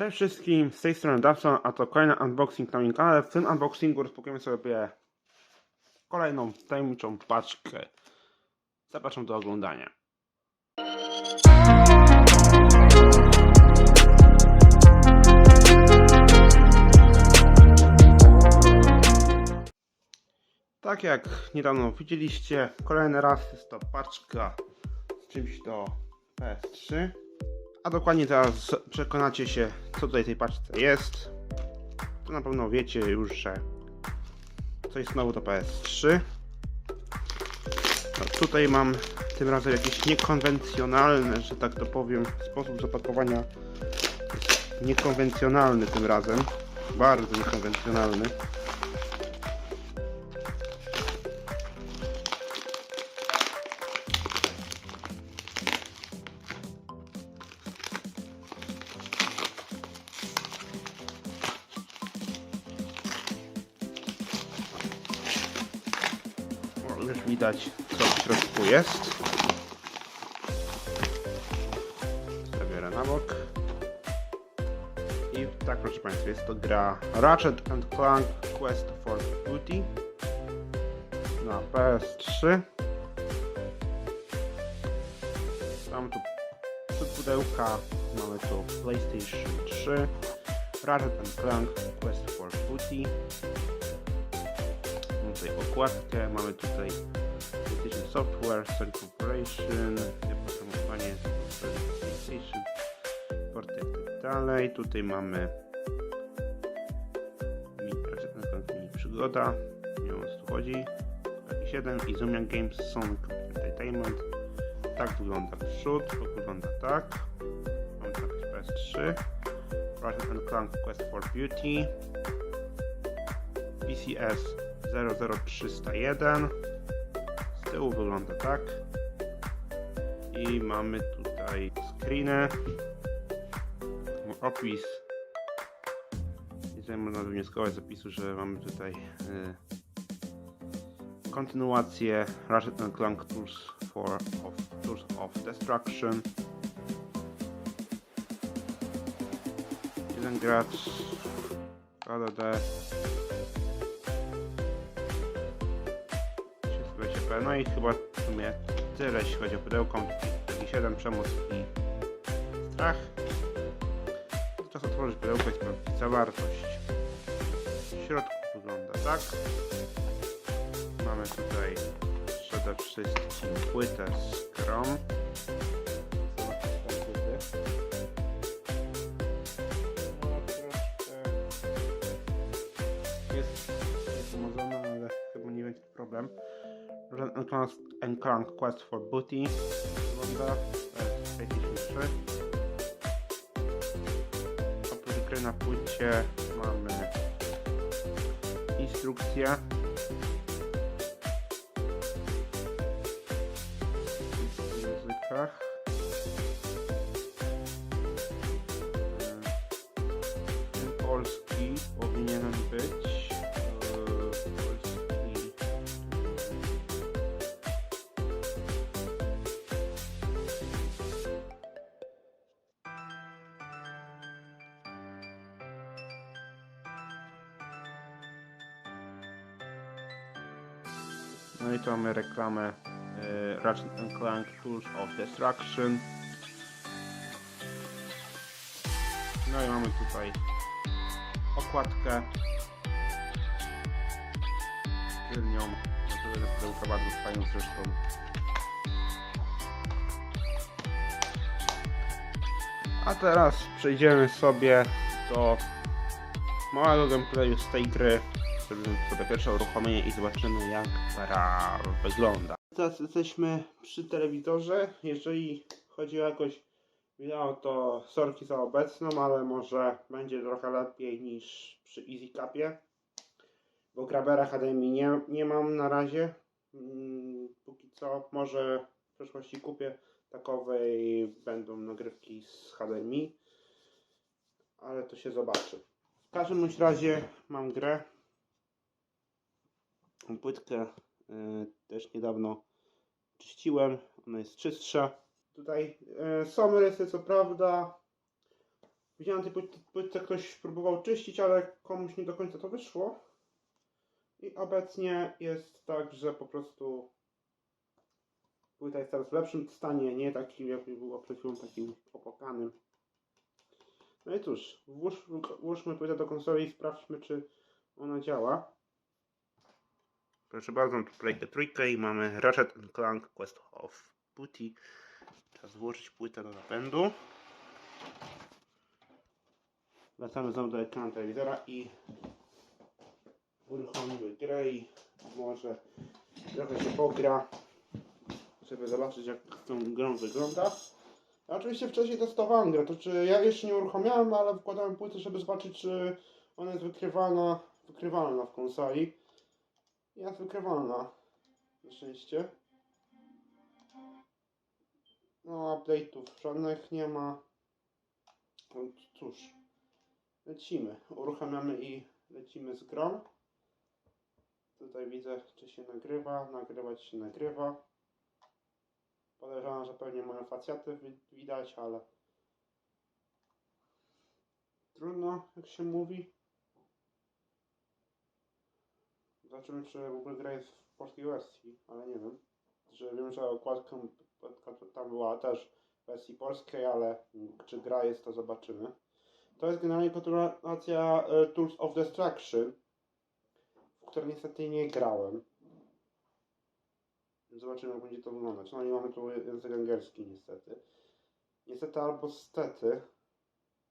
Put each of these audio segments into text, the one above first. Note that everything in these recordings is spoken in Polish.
Cześć wszystkim, z tej strony Dawson, a to kolejny unboxing na moim kanale. W tym unboxingu rozpakujemy sobie kolejną tajemniczą paczkę. Zapraszam do oglądania. Tak jak niedawno widzieliście, kolejny raz jest to paczka z czymś do PS3. A dokładnie teraz przekonacie się, co tutaj w tej paczce jest. To na pewno wiecie już, że coś znowu do PS3. No, tutaj mam tym razem jakieś niekonwencjonalne, że tak to powiem, sposób zapakowania niekonwencjonalny tym razem. Bardzo niekonwencjonalny. Jest. Zabierę na bok. I tak, proszę Państwa, jest to gra Ratchet and Clank Quest for Booty na PS3. Mam tu trzy pudełka. Mamy tu PlayStation 3, Ratchet and Clank Quest for Booty. Mamy tutaj okładkę, mamy tutaj PlayStation Software, Sony Corporation, oprogramowanie PlayStation, porty i tak dalej. Tutaj mamy mini, mini przygoda, nie wiem o co tu chodzi. Taki 7 i Zoomian Games Computer Entertainment. Tak wygląda przód, to wygląda tak. Mamy tu jakieś PS3. Ratchet and Clank Quest for Beauty. PCS 00301 z tyłu wygląda tak. I mamy tutaj screeny opis. I tutaj można wywnioskować z opisu, że mamy tutaj y, kontynuację Ratchet Clank Tools, for, of, of Destruction. Jeden gracz. KDD No i chyba w sumie tyle jeśli chodzi o pudełko. Taki 7 przemoc i strach. Czas otworzyć pudełko i sprawdzić zawartość. W środku wygląda tak. Mamy tutaj przede wszystkim płytę z troszkę jest zmazana, ale chyba nie będzie problem. Enclans Enclank Quest for Booty wygląda z PlayStation 3. Oprócz gry na płycie mamy instrukcję. No i tu mamy reklamę e, Ratchet Clank Tools of Destruction. No i mamy tutaj okładkę. Tylnią. Pudełka bardzo fajną zresztą. A teraz przejdziemy sobie do małego gameplayu z tej gry. Sobie pierwsze uruchomienie i zobaczymy jak gra wygląda. Teraz jesteśmy przy telewizorze. Jeżeli chodzi o jakość wideo, to sorki za obecną, ale może będzie trochę lepiej niż przy EasyCapie. Bo Grabera HDMI nie, nie mam na razie. Mm, Póki co, może w przyszłości kupię takowej będą nagrywki z HDMI, ale to się zobaczy. W każdym razie mam grę. Płytkę y, też niedawno czyściłem, ona jest czystsza. Tutaj y, są rysy co prawda, Widziałem tej płyt- płytce ktoś próbował czyścić, ale komuś nie do końca to wyszło. I obecnie jest tak, że po prostu płyta jest teraz w lepszym stanie, nie takim jakby była przed chwilą takim opłakanym. No i cóż, włóż, włóżmy płytę do konsoli i sprawdźmy, czy ona działa. Proszę bardzo, mam tu playkę trójkę i mamy Ratchet Clank Quest of Booty. Czas włożyć płytę do napędu. Wracamy znowu do ekranu telewizora i uruchomimy grę i może trochę się pogra, żeby zobaczyć jak tą grą wygląda. Ja oczywiście wcześniej testowałem grę, to czy ja jeszcze nie uruchomiałem, ale wkładałem płytę, żeby zobaczyć czy ona jest wykrywalna, wykrywalna w konsoli. Jest wykrywalna. Na szczęście. No, update'ów żadnych nie ma. No cóż, lecimy. Uruchamiamy i lecimy z grą. Tutaj widzę, czy się nagrywa. Nagrywać się nagrywa. Podejrzewam, że pewnie moje facjaty wi- widać, ale trudno, jak się mówi. Zobaczymy, czy w ogóle gra jest w polskiej wersji, ale nie wiem. Że wiem, że okładka, tam była też w wersji polskiej, ale czy gra jest, to zobaczymy. To jest generalnie kontynuacja e, Tools of Destruction, w której niestety nie grałem. Zobaczymy, jak będzie to wyglądać. No i mamy tu język angielski niestety. Niestety albo stety.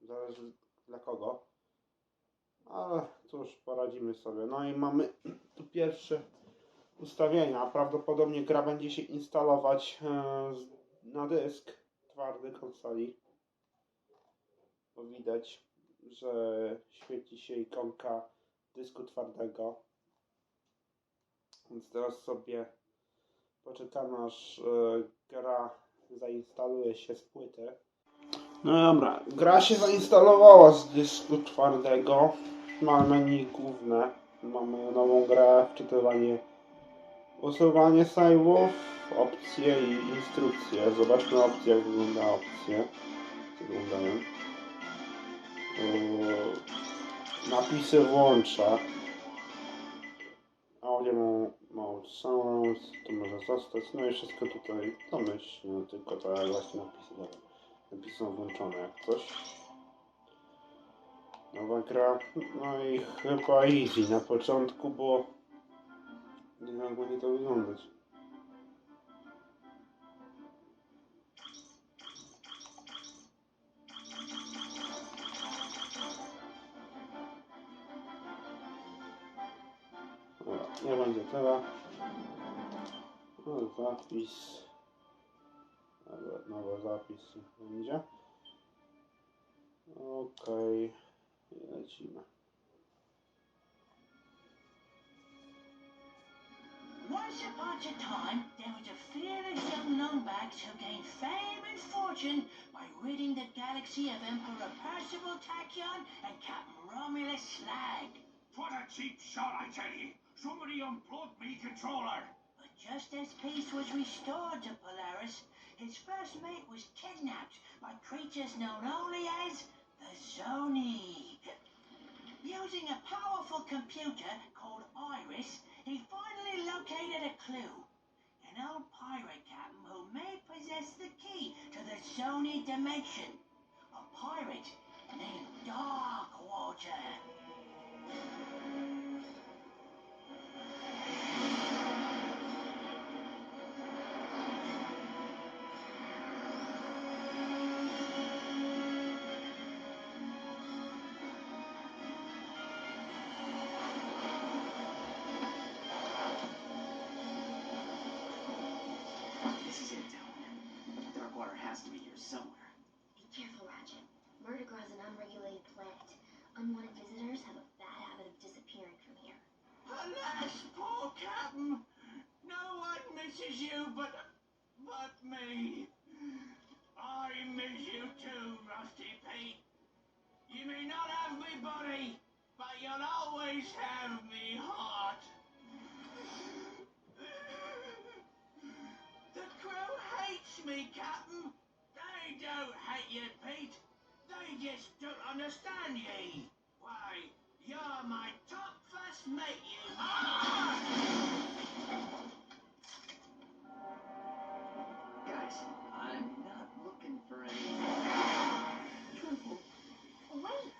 Zależy dla kogo. Ale cóż, poradzimy sobie. No i mamy tu pierwsze ustawienia. Prawdopodobnie gra będzie się instalować e, na dysk twardy konsoli. Bo widać, że świeci się ikonka dysku twardego. Więc teraz sobie poczekamy aż e, gra zainstaluje się z płyty. No dobra, gra się zainstalowała z dysku twardego. Mamy menu główne. Mamy nową grę, wczytywanie, usuwanie save'ów, opcje i instrukcje. Zobaczmy opcje, jak wygląda opcje. Wyglądają. Yy, napisy włącza. Audio mode sounds, to może zostać. No i wszystko tutaj domyślnie, tylko jak właśnie napisy. Napisy są włączone jak coś. Nowa gra, no i chyba easy na początku, bo nie jak będzie to wyglądać. Dobra, nie będzie tyle. No, zapis. Dobra, nowy zapis będzie. Okej, i lecimy. Once upon a time, there was a fearless young Lombax who gained fame and fortune by ridding the galaxy of Emperor Percival Tachyon and Captain Romulus Slag. What a cheap shot, I tell ye! Somebody unplugged me controller! But just as peace was restored to Polaris, his first mate was kidnapped by creatures known only as the Zoni. Using a powerful computer called Iris, he finally located a clue. An old pirate captain who may possess the key to the Zoni dimension. A pirate named Darkwater. Captain! No one misses you but but me. I miss you too, Rusty Pete. You may not have me body, but you'll always have me heart. The crew hates me, Captain. They don't hate you, Pete. They just don't understand ye. Why, you're my top first mate, you are. Guys, I'm not looking for any trouble. Wait!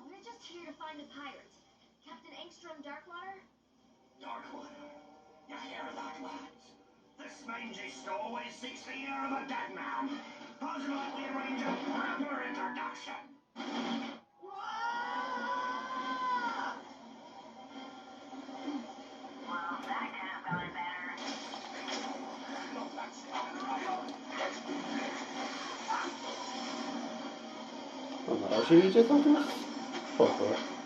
We're just here to find a pirate. Captain Angstrom Darkwater? Darkwater. You hear that, lads? This mangy stowaway seeks the ear of a dead man. How's about we arrange a proper introduction? No na razie idzie całkiem spoko. Generalnie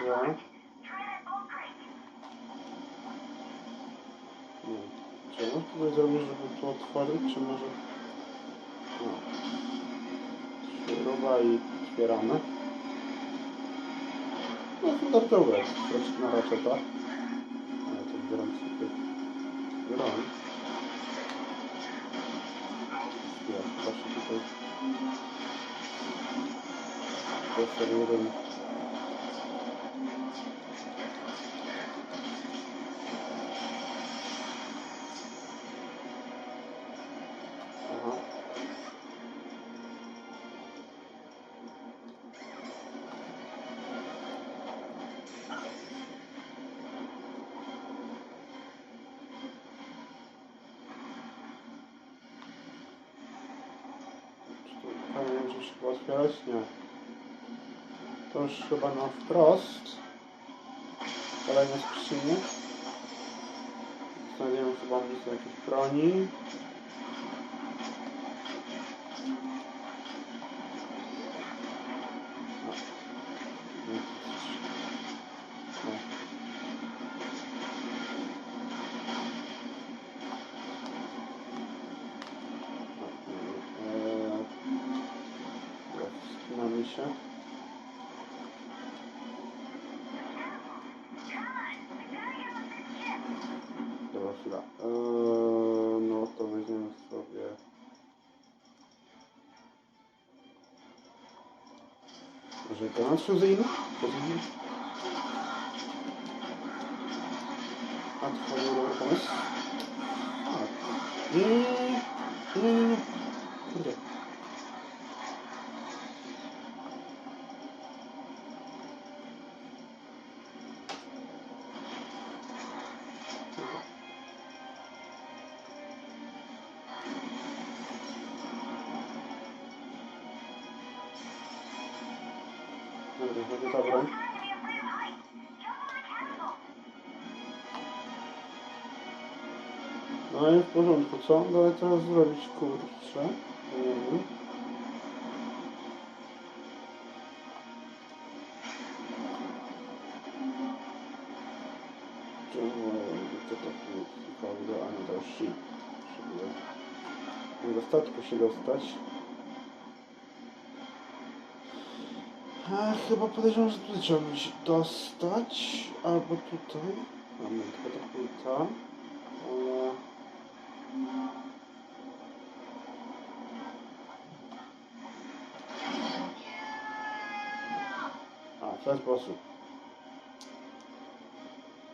wziąć. Czy można tutaj zrobić, żeby to otworzyć, czy może... No. Śruba i otwieramy. No standardowe jest, troszkę na raczeta. Ale to biorąc sobie broń. Ja, patrzę tutaj. Profil 1 już chyba na wprost. Kolejne skrzynie. Znajdziemy chyba miejsce jakiejś broni. Então Suzeino, pozitiv. At favor, vamos. Ah. Hum, hum. Co dalej teraz zrobić, kurczę? Nie wiem. To tak wygląda, a nie. Żeby do statku się dostać. A, chyba podejrzewam, że tutaj trzeba by się dostać. Albo tutaj. Mamy katapulta. Ale... A, w ten sposób.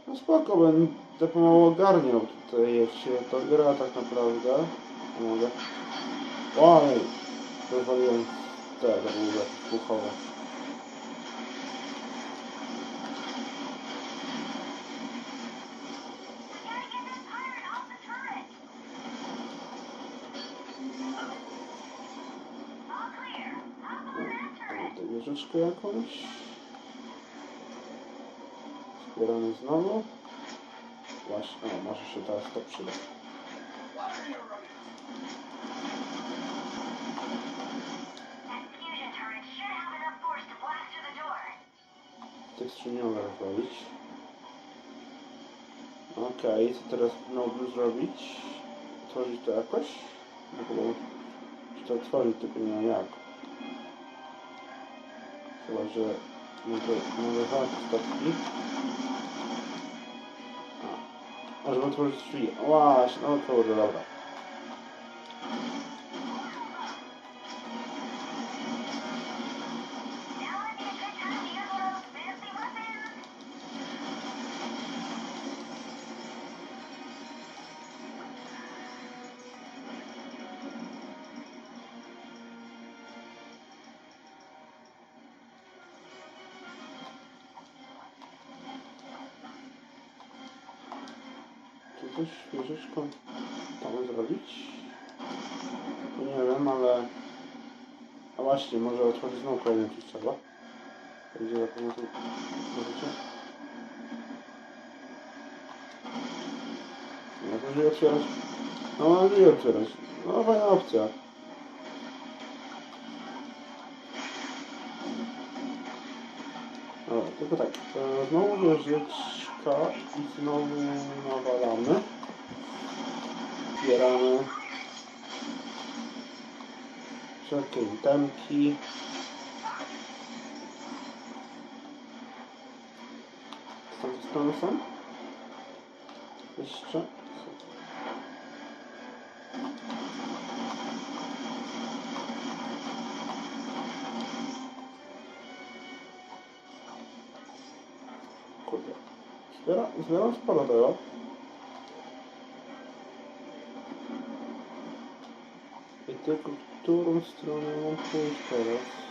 No spoko, będę pomału ogarniał tutaj, jak się to gra tak naprawdę. Mogę. Oj! Rozwaliłem te, były puchowe. Wieżyczkę jakąś. Zbieramy znowu. Właśnie, o, może się teraz to przyda. Tych skrzyni nie mogę rozwalić. Okej, co teraz miałbym zrobić? Otworzyć to jakoś? No chyba czy to otworzyć, tylko nie wiem jak. Chyba, że mogę, mogę zamknąć statki. A, a żeby otworzyć drzwi. Właśnie, no kurde, dobra. Właśnie, może otworzyć znowu kolejny coś trzeba. Będzie na pewno tu... Możecie? Nie, to może otwierać. No, nadzieję otwierać. No, fajna opcja. Dobra, tylko tak. Znowu wieżyczka i znowu nawalamy. Zbieramy wszelkie itemki. Tamtej strony są? Jeszcze? Kurde. Zbieram, zbieram sporo tego. I tylko którą stronę mam pójść teraz? Dobra,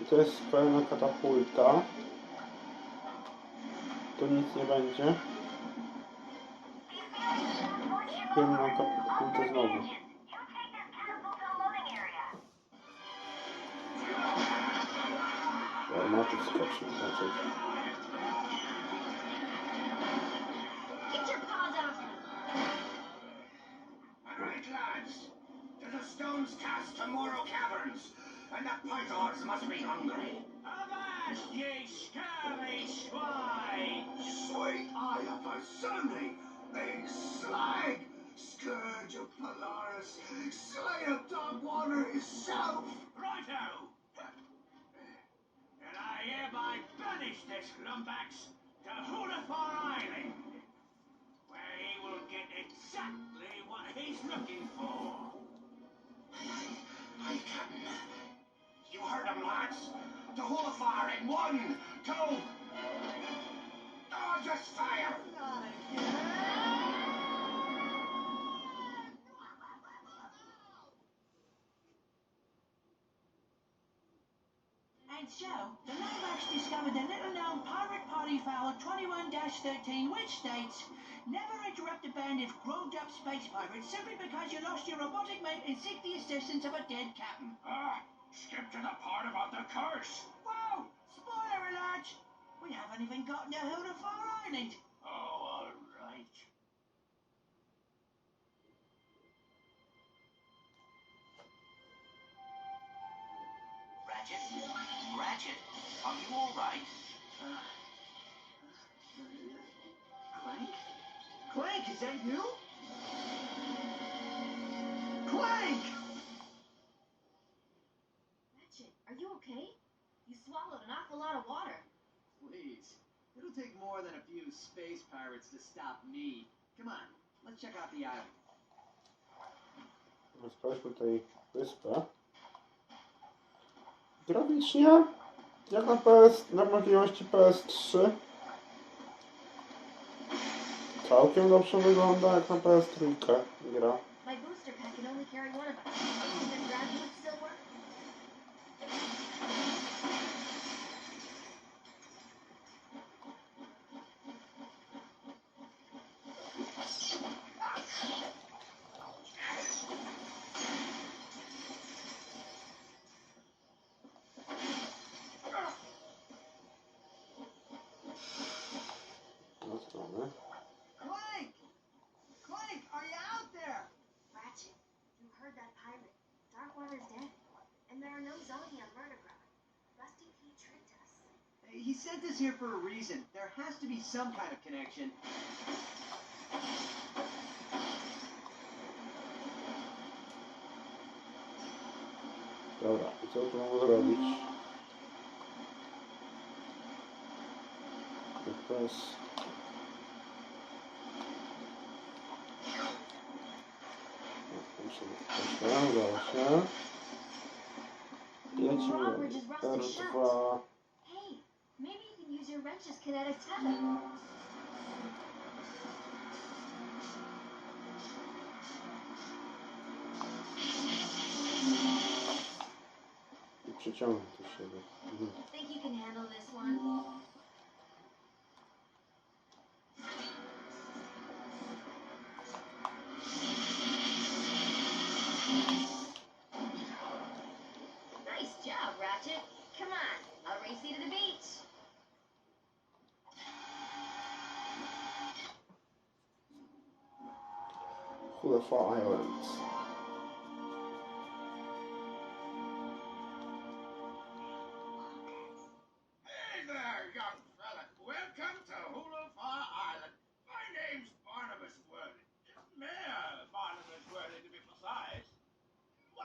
I to jest pełna katapulta. Tu nic nie będzie. Pełną katapultę znowu. To. Armaty wskoczy raczej. To the stones cast to Moro Caverns, and the pythons must be hungry. Avast, ye scurvy swine! Sweet eye of Sunday, big slag, scourge of Polaris, slay of Dogwater himself. Righto! And I hereby banish this lumbax to Hulafar Island, where he will get exactly what he's looking for. Aye, Captain. You heard him, lads. The whole fire in one, two. Oh, just fire! And so, the Lumbax discovered the little-known pirate party foul 21-13, which states, Never interrupt a band of grown-up space pirates simply because you lost your robotic mate and seek the assistance of a dead captain. Ah, skip to the part about the curse. Whoa! Spoiler alert! We haven't even gotten to Hulafar Island. Oh, all right. Ratchet? Ratchet, are you all right? Clank? Clank, is that you? Clank! Ratchet, are you okay? You swallowed an awful lot of water. Please. It'll take more than a few space pirates to stop me. Come on, let's check out the island. Sprawdźmy tutaj wyspę. Graficznie, jak na PS, na możliwości PS3, całkiem dobrze wygląda jak na PS3 gra. My booster pack can only carry one of us. Does the graduate still work? No strony. Clank! Clank, are you out there? Ratchet, you heard that pirate. Darkwater's dead. And there are no Zoni on Murderground. Rusty P tricked us. He sent us here for a reason. There has to be some kind of connection. Dobra, i co tu mam zrobić? Jak to jest... Tam się proszę, udało się. I lecimy. R2... Hey, maybe you can use wrench's kinetic tether. I przyciągnę do siebie. Think you can handle this one?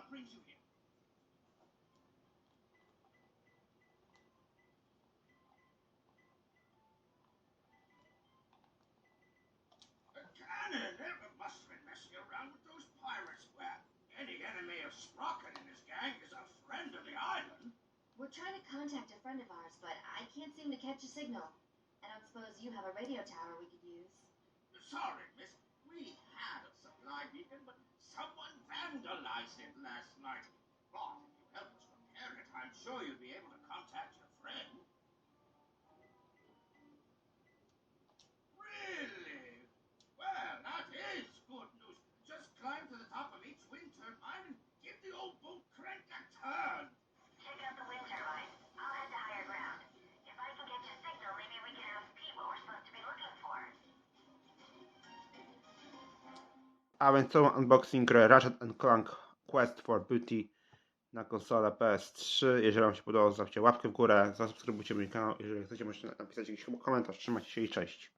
What brings you here? A cannon! There must have been messing around with those pirates. Well, any enemy of Sprocket and his gang is a friend of the island. We're trying to contact a friend of ours, but I can't seem to catch a signal. And I don't suppose you have a radio tower we could use. Sorry, miss. We had a supply beacon, but someone vandalized it last night. But if you help us repair it, I'm sure you'll be able to contact your friend. A więc to unboxing Ratchet Clank Quest for Booty na konsolę PS3. Jeżeli Wam się podobało, zostawcie łapkę w górę, zasubskrybujcie mój kanał. Jeżeli chcecie, możecie napisać jakiś komentarz. Trzymajcie się i cześć.